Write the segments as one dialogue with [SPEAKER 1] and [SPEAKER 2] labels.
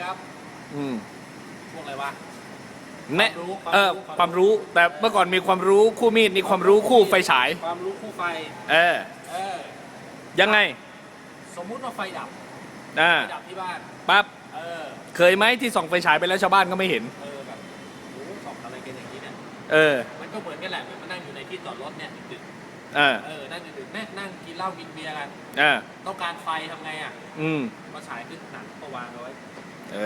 [SPEAKER 1] ครับ
[SPEAKER 2] อืม
[SPEAKER 1] พวกอะไรวะ
[SPEAKER 2] แนะ
[SPEAKER 1] ความรู้
[SPEAKER 2] เออความรู้แต่เมื่อก่อนมีความรู้คู่มีดนี่ความรู้คู่ไฟฉาย
[SPEAKER 1] ความรู้คู่ไฟ
[SPEAKER 2] เออ
[SPEAKER 1] เออ
[SPEAKER 2] ยังไง
[SPEAKER 1] สมมุติว่าไฟดับ
[SPEAKER 2] อ่า
[SPEAKER 1] ไฟดับที่บ้าน
[SPEAKER 2] ปั๊บ
[SPEAKER 1] เออ
[SPEAKER 2] เคยไหมที่ส่องไฟฉายไปแล้วชาวบ้านก็ไม่เห็น
[SPEAKER 1] เออแบบโอ้โหส่องอะไรกันอย่างนี้เนี่ย
[SPEAKER 2] เออ
[SPEAKER 1] มันก็เหมือนกันแหละเหมือนมานั่งอยู่ในที่จอดรถเนี่ยดึก
[SPEAKER 2] เออ
[SPEAKER 1] ๆเออ นั่งดึกๆแม่นั่งกินเหล้ากินเบียร์กัน
[SPEAKER 2] เออ
[SPEAKER 1] ต้องการไฟทำไงอะ
[SPEAKER 2] อืม
[SPEAKER 1] ก็ฉายขึ้นหนังก็วางเอาไว้
[SPEAKER 2] เอ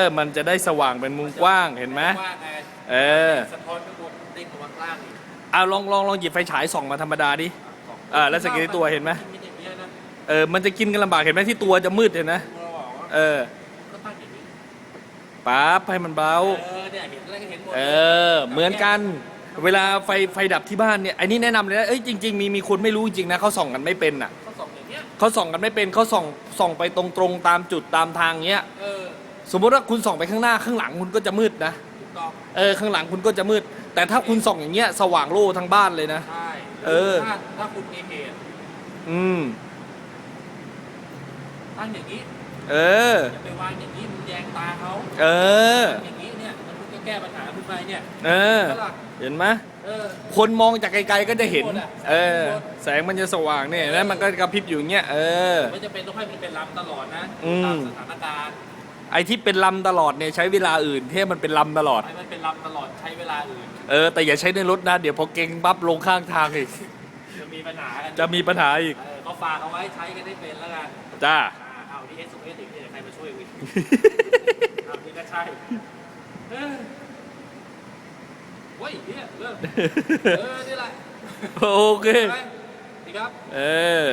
[SPEAKER 2] อ มันจะได้สว่างเป็นมุมกว้างเห็นไหม
[SPEAKER 1] กว้างไง
[SPEAKER 2] เออ
[SPEAKER 1] สะท้อนข้างบนเด้งลงมาข้างล่างอีก
[SPEAKER 2] เอาลองลองลองหยิบไฟฉายส่องมาธรรมดาดิ
[SPEAKER 1] ของ
[SPEAKER 2] อ่าแล้วสกรีนตัวเห็นไหม
[SPEAKER 1] มีอย่างเงี้ยนะ
[SPEAKER 2] เออ มันจะกินกันลำบากเห็นไหมที่ตัวจะมืดเห็นนะ
[SPEAKER 1] เราบอกว่า
[SPEAKER 2] เออ
[SPEAKER 1] ก็ตั้งอย่างนี้
[SPEAKER 2] ปั๊บให้มันเบา
[SPEAKER 1] เออเนี่ยเห็นอะไรก็เห็นหมด
[SPEAKER 2] เออ เหมือนกัน เวลาไฟไฟดับที่บ้านเนี่ยไอ้นี่แนะนำเลยนะ เอ้ยจริงๆมีมีคนไม่รู้จริงนะเขาส่องกันไม่เป็นอะ
[SPEAKER 1] เขาส่องอย่างเงี้ย
[SPEAKER 2] เขาส่องกันไม่เป็นเขาส่องส่องไปตรงๆตามจุดตามทางเงี้ย
[SPEAKER 1] เออ
[SPEAKER 2] สมมติว่าคุณส่องไปข้างหน้าข้างหลังคุณก็จะมืดนะ
[SPEAKER 1] ถูกต้อง
[SPEAKER 2] เออข้างหลังคุณก็จะมืด แต่ถ้าคุณส่องอย่างเงี้ยสว่างโล่ทั้งบ้านเลยนะ
[SPEAKER 1] ใช่
[SPEAKER 2] เออ
[SPEAKER 1] ถ้าถ้าคุณมีเหตุ
[SPEAKER 2] อืม
[SPEAKER 1] ตั้งอย่างนี้
[SPEAKER 2] เออ
[SPEAKER 1] อย่าไปวางอย่างนี้มันแยงตาเขา
[SPEAKER 2] เออ
[SPEAKER 1] อย่างนี้เนี่ยมันก็แก้ปัญหาคุณไปเนี่ย
[SPEAKER 2] เออ
[SPEAKER 1] ก็ล่ะ
[SPEAKER 2] เห็นไหม
[SPEAKER 1] เออ
[SPEAKER 2] คนมองจากไกลๆก็จะเห็น
[SPEAKER 1] หมดอะ
[SPEAKER 2] เออ แสงมันจะสว่างเนี่ยแล้วมันก็กระพริบอยู่อย่างเงี้ยเออ
[SPEAKER 1] ไม่จะเป็นต้องให้มันเป็นลำตลอดนะ
[SPEAKER 2] อืม
[SPEAKER 1] ตามสถานการณ์
[SPEAKER 2] ไอ้ที่เป็นลำตลอดเนี่ยใช้เวลาอื่นที่ให้มันเป็นลำตลอด
[SPEAKER 1] ให้มันเป็นลำตลอดใช้เวลาอื่น
[SPEAKER 2] เออแต่อย่าใช้ในรถนะ เดี๋ยวพอเก่งปั๊บลงข้างทางอีก
[SPEAKER 1] จะมีปัญหากัน
[SPEAKER 2] จะมีปัญหาอีก
[SPEAKER 1] เออก็ฝากเอาไว้ใช้กันได้เป็นแล้วกัน
[SPEAKER 2] จ้า
[SPEAKER 1] อ่าเอาที่เอสเอสอีกเนี่ยใครมาช่วยวินเอานี่ก็ใช่เออเว้ยเนี่ยเริ่มเออนี่แหละ
[SPEAKER 2] โอเค
[SPEAKER 1] ไปดีครับ
[SPEAKER 2] เออ